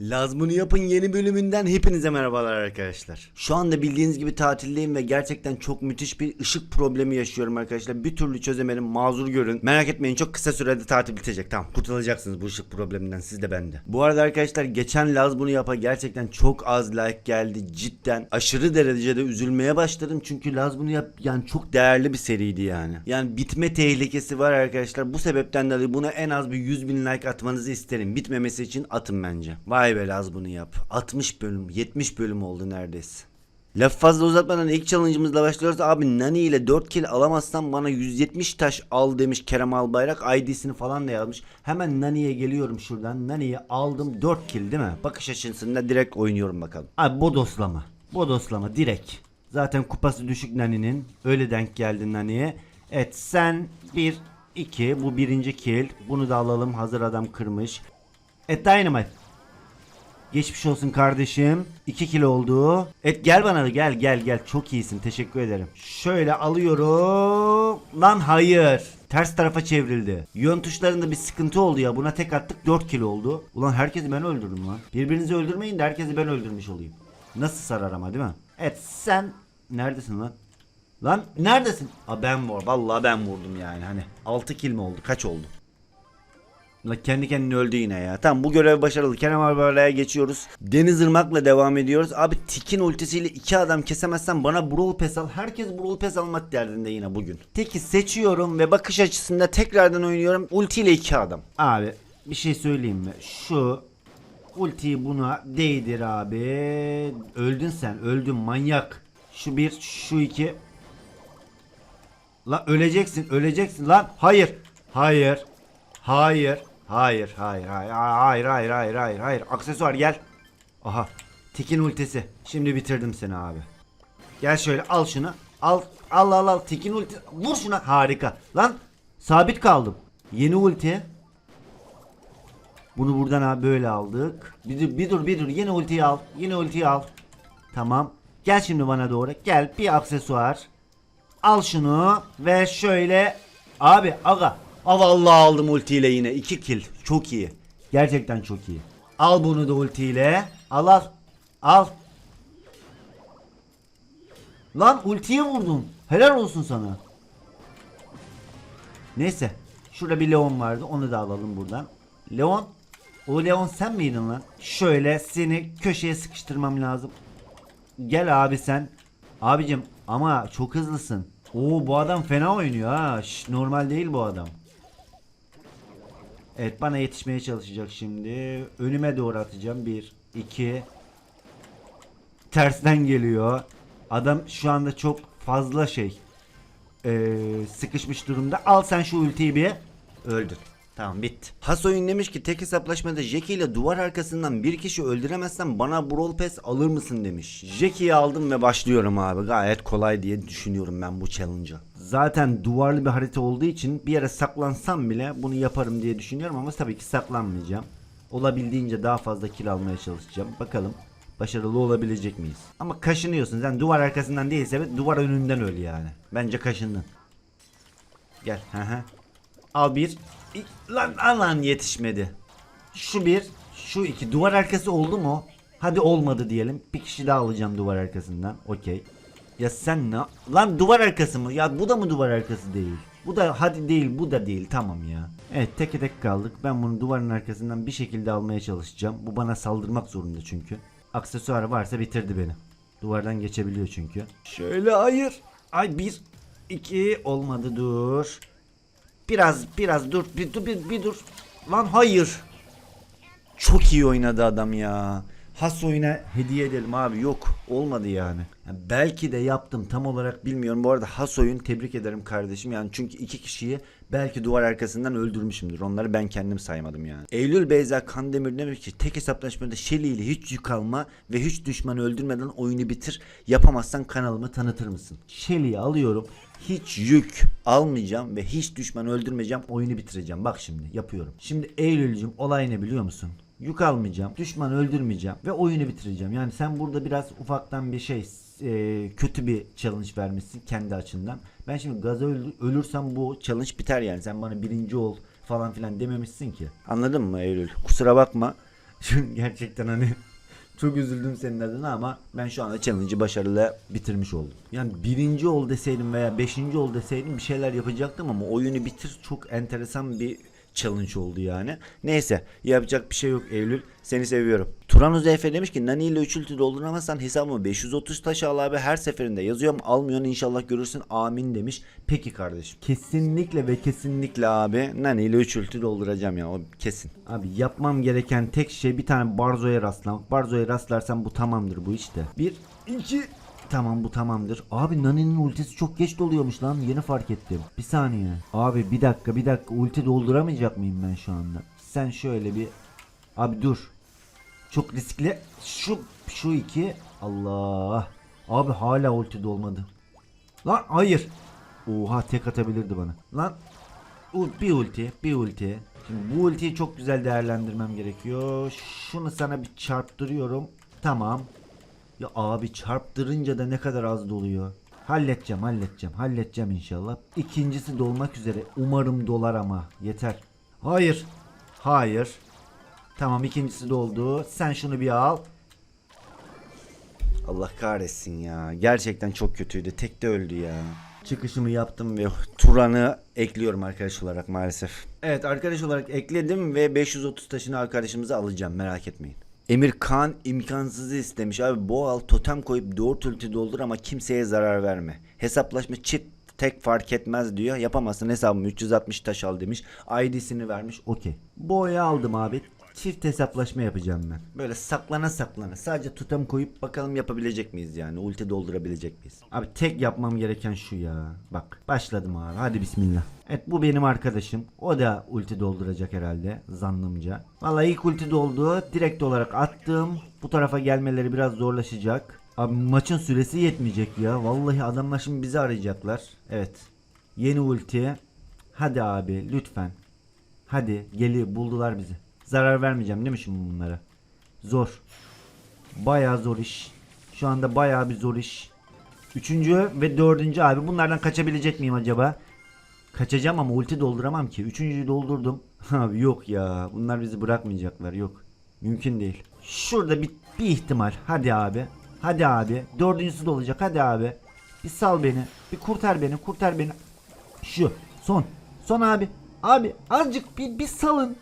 Laz yapın yeni bölümünden hepinize merhabalar arkadaşlar. Şu anda bildiğiniz gibi tatildeyim ve gerçekten çok müthiş bir ışık problemi yaşıyorum arkadaşlar. Bir türlü çözemedim mazur görün. Merak etmeyin çok kısa sürede tatil bitecek. Tamam kurtulacaksınız bu ışık probleminden siz de ben de. Bu arada arkadaşlar geçen Laz yapa gerçekten çok az like geldi. Cidden aşırı derecede üzülmeye başladım. Çünkü Laz yap yani çok değerli bir seriydi yani. Yani bitme tehlikesi var arkadaşlar. Bu sebepten dolayı buna en az bir 100 bin like atmanızı isterim. Bitmemesi için atın bence. Vay be Laz bunu yap. 60 bölüm 70 bölüm oldu neredeyse. Laf fazla uzatmadan ilk challenge'ımızla başlıyoruz. Abi Nani ile 4 kill alamazsam bana 170 taş al demiş Kerem Albayrak. ID'sini falan da yazmış. Hemen Nani'ye geliyorum şuradan. Nani'yi aldım 4 kill değil mi? Bakış açısında direkt oynuyorum bakalım. Abi bodoslama. Bodoslama direkt. Zaten kupası düşük Nani'nin. Öyle denk geldi Nani'ye. Evet sen 1 2 bu birinci kill. Bunu da alalım. Hazır adam kırmış. Evet Dynamite. Geçmiş olsun kardeşim. 2 kilo oldu. Et gel bana da gel gel gel. Çok iyisin. Teşekkür ederim. Şöyle alıyorum. Lan hayır. Ters tarafa çevrildi. Yön tuşlarında bir sıkıntı oldu ya. Buna tek attık 4 kilo oldu. Ulan herkesi ben öldürdüm lan. Birbirinizi öldürmeyin de herkesi ben öldürmüş olayım. Nasıl sarar ama değil mi? Evet sen neredesin lan? Lan neredesin? Aa ben var. Vallahi ben vurdum yani. Hani 6 kill mi oldu? Kaç oldu? La kendi kendine öldü yine ya. Tamam bu görev başarılı. Kerem Arbala'ya geçiyoruz. Deniz Irmak'la devam ediyoruz. Abi Tik'in ultisiyle iki adam kesemezsen bana Brawl Pass al. Herkes Brawl Pass almak derdinde yine bugün. Tik'i seçiyorum ve bakış açısında tekrardan oynuyorum. Ultiyle iki adam. Abi bir şey söyleyeyim mi? Şu ultiyi buna değdir abi. Öldün sen. Öldün manyak. Şu bir, şu iki. La öleceksin, öleceksin lan. Hayır. Hayır. Hayır. Hayır, hayır, hayır, hayır, hayır, hayır, hayır, hayır. Aksesuar gel. Aha. Tikin ultisi. Şimdi bitirdim seni abi. Gel şöyle al şunu. Al, al, al, al. Tikin ulti. Vur şuna. Harika. Lan sabit kaldım. Yeni ulti. Bunu buradan abi böyle aldık. Bir dur, bir dur, bir dur. Yeni ultiyi al. Yeni ultiyi al. Tamam. Gel şimdi bana doğru. Gel bir aksesuar. Al şunu ve şöyle abi aga. Aa vallahi aldım ultiyle yine 2 kill. Çok iyi. Gerçekten çok iyi. Al bunu da ultiyle. Al al. Al. Lan ultiye vurdun. Helal olsun sana. Neyse. Şurada bir Leon vardı. Onu da alalım buradan. Leon. O Leon sen miydin lan? Şöyle seni köşeye sıkıştırmam lazım. Gel abi sen. Abicim ama çok hızlısın. Oo bu adam fena oynuyor ha. Normal değil bu adam. Evet bana yetişmeye çalışacak şimdi. Önüme doğru atacağım. Bir, iki. Tersten geliyor. Adam şu anda çok fazla şey. Ee, sıkışmış durumda. Al sen şu ultiyi bir. Öldün. Tamam bitti. Hasoyun demiş ki tek hesaplaşmada Jackie ile duvar arkasından bir kişi öldüremezsen bana Brawl Pass alır mısın demiş. Jackie'yi aldım ve başlıyorum abi. Gayet kolay diye düşünüyorum ben bu challenge'a. Zaten duvarlı bir harita olduğu için bir yere saklansam bile bunu yaparım diye düşünüyorum ama tabii ki saklanmayacağım. Olabildiğince daha fazla kill almaya çalışacağım. Bakalım başarılı olabilecek miyiz? Ama kaşınıyorsun. Sen duvar arkasından değilse duvar önünden öl yani. Bence kaşındın. Gel. Al bir. Lan alan yetişmedi. Şu bir. Şu iki. Duvar arkası oldu mu? Hadi olmadı diyelim. Bir kişi daha alacağım duvar arkasından. Okey. Ya sen ne? Lan duvar arkası mı? Ya bu da mı duvar arkası değil? Bu da hadi değil bu da değil tamam ya. Evet tek tek kaldık. Ben bunu duvarın arkasından bir şekilde almaya çalışacağım. Bu bana saldırmak zorunda çünkü. Aksesuar varsa bitirdi beni. Duvardan geçebiliyor çünkü. Şöyle hayır. Ay bir iki olmadı dur. Biraz biraz dur bir dur bir, bir dur. Lan hayır. Çok iyi oynadı adam ya. Has oyuna hediye edelim abi yok olmadı yani. Ya belki de yaptım tam olarak bilmiyorum. Bu arada has oyun tebrik ederim kardeşim. Yani çünkü iki kişiyi belki duvar arkasından öldürmüşümdür. Onları ben kendim saymadım yani. Eylül Beyza Kandemir demiş ki tek hesaplaşmada Shelly ile hiç yük alma ve hiç düşmanı öldürmeden oyunu bitir. Yapamazsan kanalımı tanıtır mısın? Shelly'yi alıyorum. Hiç yük almayacağım ve hiç düşman öldürmeyeceğim. Oyunu bitireceğim. Bak şimdi yapıyorum. Şimdi Eylül'cüm olay ne biliyor musun? Yük almayacağım. Düşman öldürmeyeceğim. Ve oyunu bitireceğim. Yani sen burada biraz ufaktan bir şey e, kötü bir challenge vermişsin kendi açından. Ben şimdi gaza öl- ölürsem bu challenge biter yani. Sen bana birinci ol falan filan dememişsin ki. Anladın mı Eylül? Kusura bakma. Çünkü gerçekten hani çok üzüldüm senin adına ama ben şu anda challenge'ı başarılı bitirmiş oldum. Yani birinci ol deseydim veya beşinci ol deseydim bir şeyler yapacaktım ama oyunu bitir çok enteresan bir challenge oldu yani. Neyse yapacak bir şey yok Eylül. Seni seviyorum. Turan Uzeyfe demiş ki Nani ile 3 ulti dolduramazsan hesabımı 530 taş al abi her seferinde yazıyorum almıyorsun inşallah görürsün amin demiş. Peki kardeşim. Kesinlikle ve kesinlikle abi Nani ile 3 ulti dolduracağım ya o kesin. Abi yapmam gereken tek şey bir tane Barzo'ya rastlamak. Barzo'ya rastlarsam bu tamamdır bu işte. Bir, iki, Tamam bu tamamdır. Abi Nani'nin ultisi çok geç doluyormuş lan. Yeni fark ettim. Bir saniye. Abi bir dakika bir dakika. Ulti dolduramayacak mıyım ben şu anda? Sen şöyle bir... Abi dur. Çok riskli. Şu şu iki. Allah. Abi hala ulti dolmadı. Lan hayır. Oha tek atabilirdi bana. Lan bir ulti, bir ulti. Şimdi bu ultiyi çok güzel değerlendirmem gerekiyor. Şunu sana bir çarptırıyorum. Tamam. Ya abi çarptırınca da ne kadar az doluyor. Halledeceğim, halledeceğim, halledeceğim inşallah. İkincisi dolmak üzere. Umarım dolar ama. Yeter. Hayır. Hayır. Tamam ikincisi doldu. Sen şunu bir al. Allah kahretsin ya. Gerçekten çok kötüydü. Tek de öldü ya. Çıkışımı yaptım ve Turan'ı ekliyorum arkadaş olarak maalesef. Evet arkadaş olarak ekledim ve 530 taşını arkadaşımıza alacağım merak etmeyin. Emir Kan imkansızı istemiş. Abi boğal totem koyup 4 ulti doldur ama kimseye zarar verme. Hesaplaşma çift tek fark etmez diyor. Yapamazsın hesabımı 360 taş al demiş. ID'sini vermiş. Okey. Boya aldım abi. Çift hesaplaşma yapacağım ben. Böyle saklana saklana. Sadece totem koyup bakalım yapabilecek miyiz yani. Ulti doldurabilecek miyiz? Abi tek yapmam gereken şu ya. Bak başladım abi. Hadi bismillah. Evet bu benim arkadaşım. O da ulti dolduracak herhalde zannımca. Vallahi ilk ulti doldu. Direkt olarak attım. Bu tarafa gelmeleri biraz zorlaşacak. Abi maçın süresi yetmeyecek ya. Vallahi adamlar şimdi bizi arayacaklar. Evet. Yeni ulti. Hadi abi lütfen. Hadi geliyor buldular bizi. Zarar vermeyeceğim değil mi şimdi bunlara? Zor. Bayağı zor iş. Şu anda bayağı bir zor iş. Üçüncü ve dördüncü abi bunlardan kaçabilecek miyim acaba? Kaçacağım ama ulti dolduramam ki. Üçüncüyü doldurdum. Abi yok ya. Bunlar bizi bırakmayacaklar. Yok. Mümkün değil. Şurada bir, bir ihtimal. Hadi abi. Hadi abi. Dördüncüsü de olacak. Hadi abi. Bir sal beni. Bir kurtar beni. Kurtar beni. Şu. Son. Son abi. Abi azıcık bir, bir salın.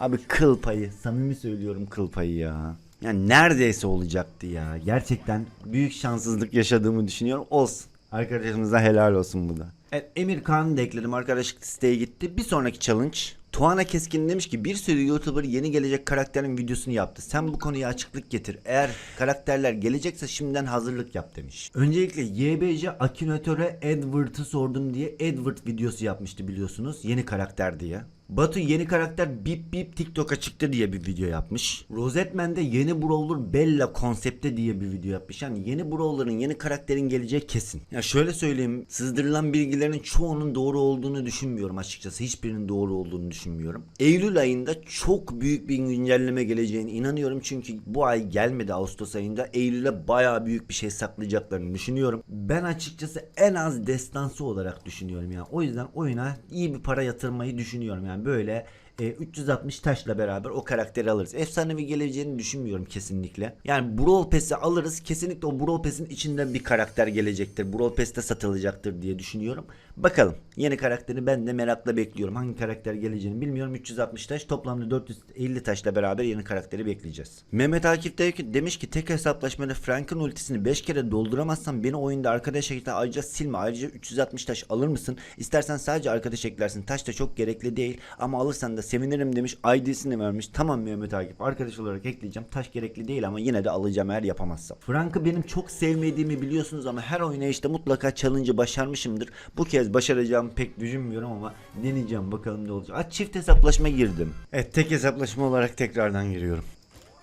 Abi kıl payı. Samimi söylüyorum kıl payı ya. Yani neredeyse olacaktı ya. Gerçekten büyük şanssızlık yaşadığımı düşünüyorum. Olsun. Arkadaşımıza helal olsun bu da. Evet Emir da ekledim. Arkadaşlık siteye gitti. Bir sonraki challenge. Tuana Keskin demiş ki bir sürü YouTuber yeni gelecek karakterin videosunu yaptı. Sen bu konuya açıklık getir. Eğer karakterler gelecekse şimdiden hazırlık yap demiş. Öncelikle YBC Akinatöre Edward'ı sordum diye Edward videosu yapmıştı biliyorsunuz. Yeni karakter diye. Batu yeni karakter Bip Bip TikTok'a çıktı diye bir video yapmış. Rosetman de yeni Brawler Bella konsepte diye bir video yapmış. Yani yeni Brawler'ın yeni karakterin geleceği kesin. Ya şöyle söyleyeyim sızdırılan bilgilerin çoğunun doğru olduğunu düşünmüyorum açıkçası. Hiçbirinin doğru olduğunu düşünmüyorum. Eylül ayında çok büyük bir güncelleme geleceğine inanıyorum. Çünkü bu ay gelmedi Ağustos ayında. Eylül'e baya büyük bir şey saklayacaklarını düşünüyorum. Ben açıkçası en az destansı olarak düşünüyorum yani. O yüzden oyuna iyi bir para yatırmayı düşünüyorum yani böyle e, 360 taşla beraber o karakteri alırız. Efsanevi geleceğini düşünmüyorum kesinlikle. Yani Brawl Pass'i alırız. Kesinlikle o Brawl Pass'in içinden bir karakter gelecektir. Brawl Pass'te satılacaktır diye düşünüyorum. Bakalım. Yeni karakteri ben de merakla bekliyorum. Hangi karakter geleceğini bilmiyorum. 360 taş toplamda 450 taşla beraber yeni karakteri bekleyeceğiz. Mehmet Akif de demiş ki tek hesaplaşmada Frank'ın ultisini 5 kere dolduramazsan beni oyunda arkadaş ekle ayrıca silme. Ayrıca 360 taş alır mısın? İstersen sadece arkadaş eklersin. Taş da çok gerekli değil ama alırsan da sevinirim demiş. ID'sini vermiş. Tamam Mehmet Akif arkadaş olarak ekleyeceğim. Taş gerekli değil ama yine de alacağım eğer yapamazsam. Frank'ı benim çok sevmediğimi biliyorsunuz ama her oynayışta mutlaka challenge'ı başarmışımdır. Bu kez başaracağımı pek düşünmüyorum ama deneyeceğim bakalım ne olacak. Aa, çift hesaplaşma girdim. Evet tek hesaplaşma olarak tekrardan giriyorum.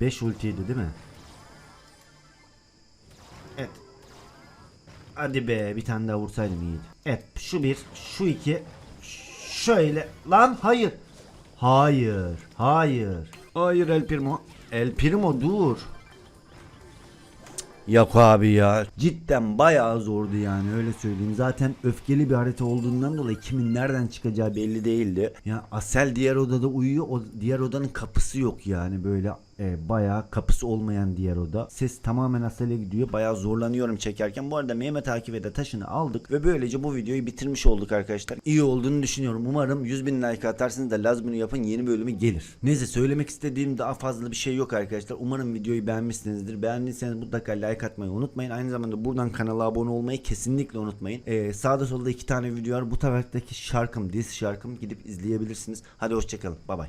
5 ultiydi değil mi? Evet. Hadi be bir tane daha vursaydım iyiydi. Evet şu bir şu iki şöyle lan hayır. Hayır hayır. Hayır El Primo. El Primo dur. Yok abi ya. Cidden bayağı zordu yani öyle söyleyeyim. Zaten öfkeli bir harita olduğundan dolayı kimin nereden çıkacağı belli değildi. Ya Asel diğer odada uyuyor. O diğer odanın kapısı yok yani böyle e, bayağı kapısı olmayan diğer oda. Ses tamamen Asel'e gidiyor. Bayağı zorlanıyorum çekerken. Bu arada Mehmet Akif ve de taşını aldık ve böylece bu videoyu bitirmiş olduk arkadaşlar. İyi olduğunu düşünüyorum. Umarım 100 bin like atarsınız da Laz bunu yapın yeni bölümü gelir. Neyse söylemek istediğim daha fazla bir şey yok arkadaşlar. Umarım videoyu beğenmişsinizdir. Beğendiyseniz mutlaka like atmayı unutmayın. Aynı zamanda buradan kanala abone olmayı kesinlikle unutmayın. Ee, sağda solda iki tane video var. Bu taraftaki şarkım, diz şarkım gidip izleyebilirsiniz. Hadi hoşçakalın. Bay bay.